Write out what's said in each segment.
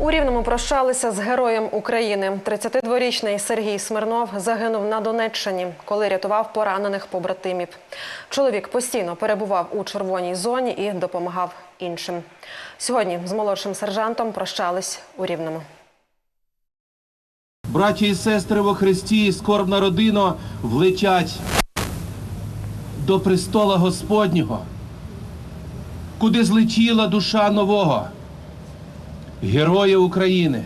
У Рівному прощалися з героєм України. 32-річний Сергій Смирнов загинув на Донеччині, коли рятував поранених побратимів. Чоловік постійно перебував у червоній зоні і допомагав іншим. Сьогодні з молодшим сержантом прощались у Рівному. Браті і сестри во Христі, скорбна родина, влетять до престола Господнього, куди злетіла душа нового, героя України,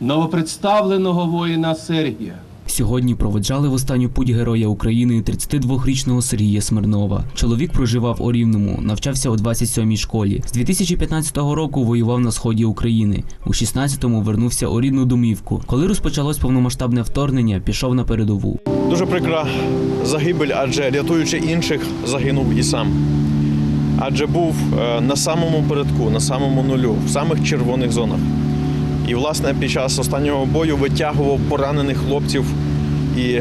новопредставленого воїна Сергія. Сьогодні проведжали в останню путь героя України 32-річного Сергія Смирнова. Чоловік проживав у Рівному, навчався у 27-й школі. З 2015 року воював на сході України. У 16-му вернувся у рідну домівку. Коли розпочалось повномасштабне вторгнення, пішов на передову. Дуже прикра загибель, адже рятуючи інших, загинув і сам. Адже був е, на самому передку, на самому нулю, в самих червоних зонах. І, власне, під час останнього бою витягував поранених хлопців і,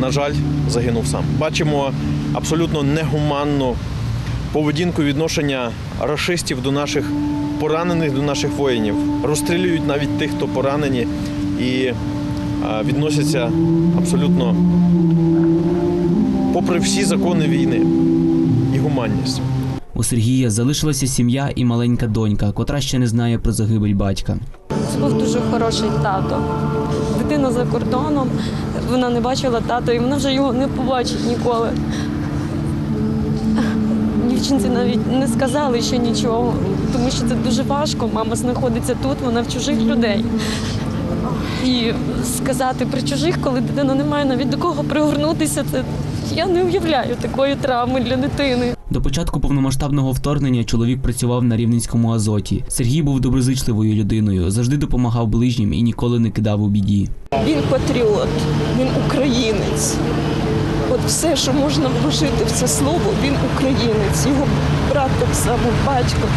на жаль, загинув сам. Бачимо абсолютно негуманну поведінку відношення рашистів до наших поранених, до наших воїнів. Розстрілюють навіть тих, хто поранені, і е, відносяться абсолютно попри всі закони війни і гуманність. У Сергія залишилася сім'я і маленька донька, котра ще не знає про загибель батька. Це був дуже хороший тато. Дитина за кордоном, вона не бачила тата, і вона вже його не побачить ніколи. Дівчинці навіть не сказали ще нічого, тому що це дуже важко. Мама знаходиться тут, вона в чужих людей. І сказати при чужих, коли дитина не має навіть до кого пригорнутися, це я не уявляю такої травми для дитини. До початку повномасштабного вторгнення чоловік працював на рівненському азоті. Сергій був доброзичливою людиною, завжди допомагав ближнім і ніколи не кидав у біді. Він патріот, він українець. От все, що можна вложити в це слово, він українець. Його брат так само, батько.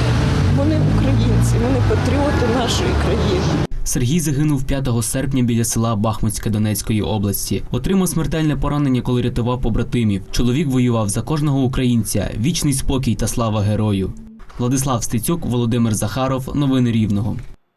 Вони українці, вони патріоти нашої країни. Сергій загинув 5 серпня біля села Бахмутське Донецької області. Отримав смертельне поранення, коли рятував побратимів. Чоловік воював за кожного українця. Вічний спокій та слава герою. Владислав Стецюк, Володимир Захаров. Новини Рівного.